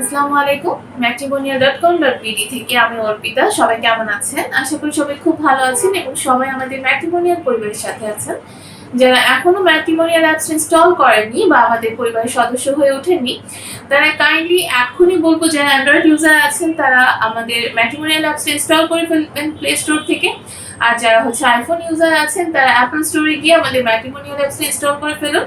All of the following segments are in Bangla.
আসসালামু আলাইকুম matrimonial dot com dot BD থেকে আমি অর্পিতা, সবাই কেমন আছেন? আশা করি সবাই খুব ভালো আছেন এবং সবাই আমাদের ম্যাট্রিমোনিয়াল পরিবারের সাথে আছেন। যারা এখনও ম্যাট্রিমোনিয়াল অ্যাপস ইনস্টল করেননি বা আমাদের পরিবারের সদস্য হয়ে ওঠেননি, তারা কাইন্ডলি এখনই বলব যারা অ্যান্ড্রয়েড ইউজার আছেন, তারা আমাদের ম্যাট্রিমোনিয়াল অ্যাপস ইনস্টল করে ফেলবেন প্লে স্টোর থেকে। আর যারা হচ্ছে আইফোন ইউজার আছেন, তারা অ্যাপল স্টোরে গিয়ে আমাদের ম্যাট্রিমোনিয়াল অ্যাপস ইনস্টল করে ফেলুন।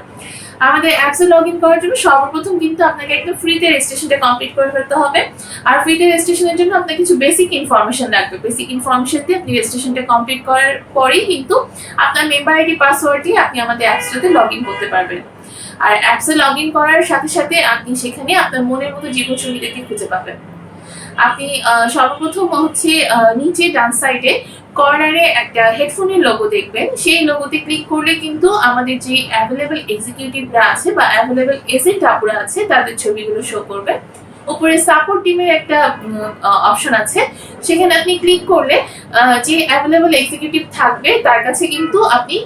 আমাদের অ্যাপসে লগ ইন করার জন্য সর্বপ্রথম কিন্তু আপনাকে একটা ফ্রিতে রেজিস্ট্রেশনটা কমপ্লিট করে ফেলতে হবে। আর ফ্রিতে রেজিস্ট্রেশনের জন্য আপনার কিছু বেসিক ইনফরমেশন লাগবে। বেসিক ইনফরমেশন দিয়ে আপনি রেজিস্ট্রেশনটা কমপ্লিট করার পরেই কিন্তু আপনার মেম্বার আইডি পাসওয়ার্ড দিয়ে আপনি আমাদের অ্যাপসটাতে লগ ইন করতে পারবেন। আর অ্যাপসে লগ ইন করার সাথে সাথে আপনি সেখানে আপনার মনের মতো জীবনসঙ্গীদেরকে খুঁজে পাবেন। আপনি সর্বপ্রথম হচ্ছে নিচে ডান সাইডে কর্নারে একটা হেডফোনের লোগো দেখবেন। সেই লোগোতে ক্লিক করলে কিন্তু আমাদের যে অ্যাভেলেবেল এক্সিকিউটিভরা আছে বা অ্যাভেলেবেল এজেন্ট আপুরা আছে, তাদের ছবিগুলো শো করবে। উপরে সাপোর্ট টিমের একটা অপশন আছে। সেখানে আপনি ক্লিক করলে যে অ্যাভেলেবেল এক্সিকিউটিভ থাকবে, তার কাছে কিন্তু আপনি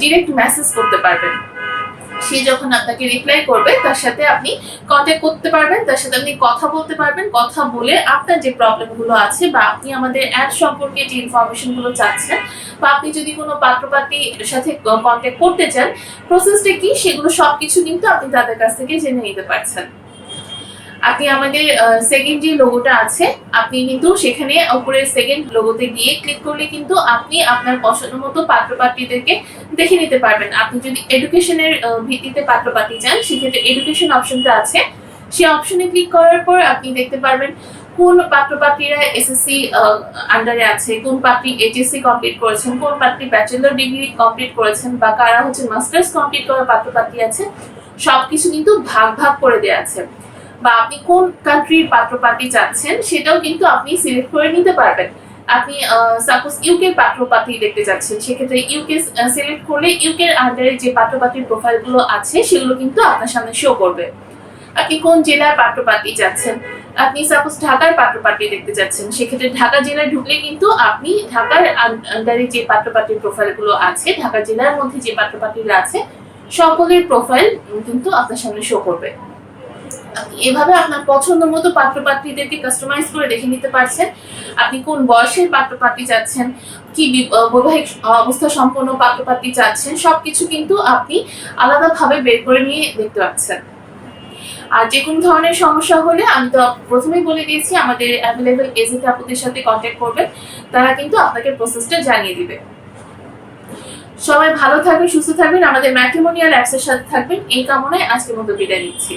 ডিরেক্ট মেসেজ করতে পারবেন। সে যখন আপনাকে রিপ্লাই করবে, তার সাথে আপনি কন্ট্যাক্ট করতে পারবেন, তার সাথে আপনি কথা বলতে পারবেন, কথা বলে আপনার যে প্রবলেমগুলো আছে বা আপনি আমাদের অ্যাপ সম্পর্কে যে ইনফরমেশনগুলো চাচ্ছেন বা আপনি যদি কোনো পাত্রপাত্রীর সাথে কন্ট্যাক্ট করতে চান প্রসেসটা কি? সেগুলো সব কিছু কিন্তু আপনি তাদের কাছ থেকে জেনে নিতে পারছেন। আপনি আমাদের সেকেন্ড যে লোগোটা আছে, আপনি কিন্তু সেখানে উপরের সেকেন্ড লোগোতে গিয়ে ক্লিক করলে কিন্তু আপনি আপনার পছন্দ মতো পাত্রপাত্রীদেরকে দেখে নিতে পারবেন। আপনি যদি এডুকেশনের ভিত্তিতে পাত্রপাত্রী চান, সেক্ষেত্রে এডুকেশন অপশনটা আছে। সেই অপশনে ক্লিক করার পর আপনি দেখতে পারবেন কোন পাত্রপাত্রীরা এসএসসি আন্ডারে আছে, কোন পাত্রী এইচএসসি কমপ্লিট করেছেন, কোন পাত্রী ব্যাচেলর ডিগ্রি কমপ্লিট করেছেন, বা কারা হচ্ছে মাস্টার্স কমপ্লিট করা পাত্রপাত্রী আছে, সবকিছু কিন্তু ভাগ ভাগ করে দেওয়া আছে। বা আপনি কোন কান্ট্রির পাত্রপাত্রী চাচ্ছেন, সেটাও কিন্তু আপনি সিলেক্ট করে নিতে পারবেন। আপনি সাপোজ ইউকে পাত্রপাত্রী দেখতে যাচ্ছেন সেক্ষেত্রে ইউকে সিলেক্ট করলে ইউকের আন্ডারে যে পাত্রপাত্রীর প্রোফাইলগুলো আছে, সেগুলো কিন্তু আপনার সামনে শো করবে। আপনি কোন জেলার পাত্রপাত্রী চাচ্ছেন? আপনি সাপোজ ঢাকার পাত্রপাত্রী দেখতে যাচ্ছেন সেক্ষেত্রে ঢাকা জেলায় ঢুকলে কিন্তু আপনি ঢাকার আন্ডারে যে পাত্রপাত্রীর প্রোফাইলগুলো আছে, ঢাকা জেলার মধ্যে যে পাত্রপাত্রীরা আছে, সকলের প্রোফাইল কিন্তু আপনার সামনে শো করবে। এভাবে আপনার পছন্দ মতো পাত্রপাত্রীদেরকে কাস্টমাইজ করে দেখে নিতে পারছেন। আপনি কোন বয়সের পাত্রপাত্রী চাচ্ছেন কি বৈবাহিক অবস্থা সম্পন্ন পাত্রপাত্রী চাচ্ছেন সবকিছু কিন্তু আপনি আলাদাভাবে বের করে নিয়ে দেখতে পাচ্ছেন। আর যে কোনো ধরনের সমস্যা হলে আমি তো প্রথমেই বলে দিয়েছি, আমাদের অ্যাভেলেবেল এজেন্ট আপুদের সাথে কন্ট্যাক্ট করবেন, তারা কিন্তু আপনাকে প্রসেসটা জানিয়ে দিবে। সবাই ভালো থাকবেন, সুস্থ থাকবেন, আমাদের ম্যাট্রিমোনিয়াল অ্যাপসের সাথে থাকবেন। এই কামনায় আজকের মতো বিদায় নিচ্ছি।